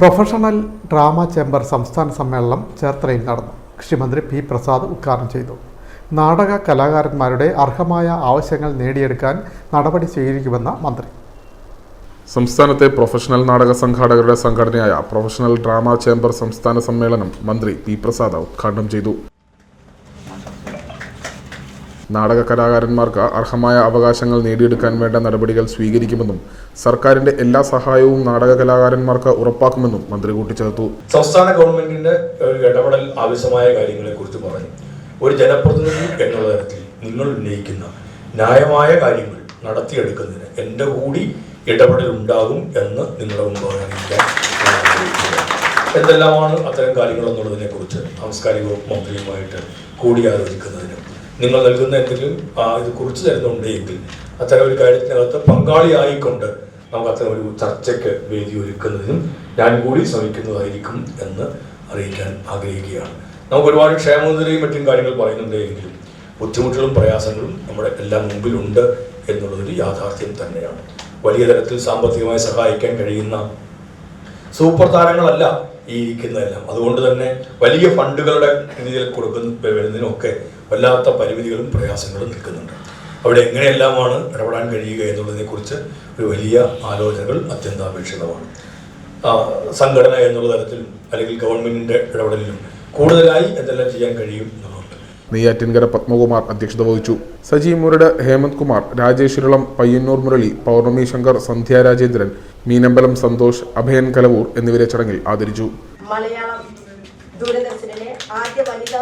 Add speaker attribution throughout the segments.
Speaker 1: Professional drama chamber സംസ്ഥാന സമ്മേളനം ചേർത്തലയിൽ നടന്നു. കൃഷിമന്ത്രി പി പ്രസാദ് ഉദ്ഘാടനം ചെയ്തു. നാടക കലാകാരന്മാരുടെ അർഹമായ ആവശ്യങ്ങൾ നേടിയെടുക്കാൻ നടപടി സ്വീകരിക്കുമെന്ന് മന്ത്രി.
Speaker 2: സംസ്ഥാനത്തെ പ്രൊഫഷണൽ നാടക സംഘാടകരുടെ സംഘടനയായ പ്രൊഫഷണൽ ഡ്രാമ ചേംബർ സംസ്ഥാന സമ്മേളനം മന്ത്രി പി പ്രസാദ് ഉദ്ഘാടനം ചെയ്തു. നാടക കലാകാരന്മാർക്ക് അർഹമായ അവകാശങ്ങൾ നേടിയെടുക്കാൻ വേണ്ട നടപടികൾ സ്വീകരിക്കുമെന്നും സർക്കാരിന്റെ എല്ലാ സഹായവും നാടക കലാകാരന്മാർക്ക് ഉറപ്പാക്കുമെന്നും മന്ത്രി കൂട്ടിച്ചേർത്തു
Speaker 3: സംസ്ഥാന ഗവൺമെന്റിന്റെ ഇടപെടൽ ആവശ്യമായ കാര്യങ്ങളെ കുറിച്ച് പറഞ്ഞു ഒരു ജനപ്രതിനിധി എന്ന തരത്തിൽ നിങ്ങൾ ഉന്നയിക്കുന്ന ന്യായമായ കാര്യങ്ങൾ നടത്തിയെടുക്കുന്നതിന് എന്റെ കൂടി ഇടപെടൽ ഉണ്ടാകും എന്ന് നിങ്ങളുടെ മുമ്പ്. എന്തെല്ലാമാണ് അത്തരം കാര്യങ്ങൾ എന്നുള്ളതിനെ കുറിച്ച് സാംസ്കാരിക വകുപ്പ് മന്ത്രിയുമായിട്ട് കൂടിയാലോചിക്കുന്നതിനും നിങ്ങൾ നൽകുന്ന എന്തെങ്കിലും ഇത് കുറിച്ച് തരുന്നുണ്ടെങ്കിൽ അത്തരം ഒരു കാര്യത്തിനകത്ത് പങ്കാളിയായിക്കൊണ്ട് നമുക്ക് അത്തരം ഒരു ചർച്ചയ്ക്ക് വേദി ഒരുക്കുന്നതിനും ഞാൻ കൂടി ശ്രമിക്കുന്നതായിരിക്കും എന്ന് അറിയിക്കാൻ ആഗ്രഹിക്കുകയാണ്. നമുക്ക് ഒരുപാട് ക്ഷേമനിധിയും മറ്റും കാര്യങ്ങൾ പറയുന്നുണ്ടെങ്കിലും ബുദ്ധിമുട്ടുകളും പ്രയാസങ്ങളും നമ്മുടെ എല്ലാം മുമ്പിലുണ്ട് എന്നുള്ളൊരു യാഥാർത്ഥ്യം തന്നെയാണ്. വലിയ തരത്തിൽ സാമ്പത്തികമായി സഹായിക്കാൻ കഴിയുന്ന സൂപ്പർ താരങ്ങളല്ല ഈ ഇരിക്കുന്നതെല്ലാം അതുകൊണ്ട് തന്നെ വലിയ ഫണ്ടുകളുടെ രീതിയിൽ കൊടുക്കുന്ന വരുന്നതിനൊക്കെ വല്ലാത്ത പരിമിതികളും പ്രയാസങ്ങളും നിൽക്കുന്നുണ്ട്. അവിടെ എങ്ങനെയെല്ലാമാണ് ഇടപെടാൻ കഴിയുക എന്നുള്ളതിനെക്കുറിച്ച് ഒരു വലിയ ആലോചനകൾ അത്യന്താപേക്ഷിതമാണ്. സംഘടന എന്നുള്ള തരത്തിലും അല്ലെങ്കിൽ ഗവൺമെന്റിന്റെ ഇടപെടലിലും കൂടുതലായി എന്തെല്ലാം ചെയ്യാൻ കഴിയും എന്നുള്ളത്
Speaker 2: നെയ്യാറ്റിൻകര പത്മകുമാർ അധ്യക്ഷത വഹിച്ചു. സജി മുരട് ഹേമന്ത് കുമാർ രാജേഷ് പയ്യന്നൂർ മുരളി പൗർണമി ശങ്കർ സന്ധ്യ രാജേന്ദ്രൻ മീനമ്പലം സന്തോഷ് അഭയൻ കലവൂർ എന്നിവരെ ചടങ്ങിൽ ആദരിച്ചു.
Speaker 4: ദൂരദർശനിലെ ആദ്യ വനിതാ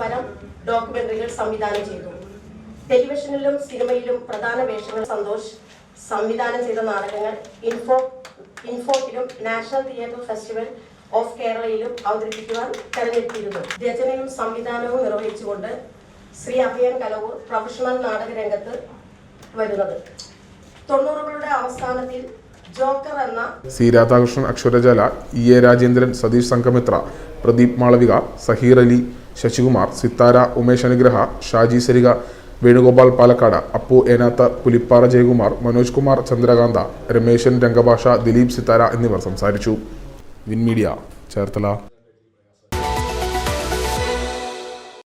Speaker 4: പരം സംവിധാനം ചെയ്തു. ടെലിവിഷനിലും സിനിമയിലും പ്രധാന വേഷങ്ങൾ സന്തോഷ് സംവിധാനം ചെയ്ത നാടകങ്ങൾ ഇൻഫോ ഇൻഫോക്കിലും നാഷണൽ തിയേറ്റർ ഫെസ്റ്റിവൽ ഓഫ് കേരളയിലും അവതരിപ്പിക്കുവാൻ തെരഞ്ഞെടുത്തിരുന്നു. രചനയും സംവിധാനവും നിർവഹിച്ചുകൊണ്ട് ശ്രീ അഭയൻ കലവൂർ പ്രൊഫഷണൽ നാടക രംഗത്ത് വരുന്നത്. തൊണ്ണൂറുകളുടെ അവസാനത്തിൽ ജോക്കർ എന്ന
Speaker 2: C Radhakrishnan അക്ഷരജാല E A Rajendran Satheesh Sanghamitra Pradeep Malavika Zaheer Ali Sasikumar Sithara Umesh Anugraha Shaji Sarika Venugopal Palakkad Appu Enath Pulippara Jayakumar Manoj Kumar Chandrakanta Rameshan രംഗഭാഷ Dileep Sithara എന്നിവർ സംസാരിച്ചു. Win media Cherthala.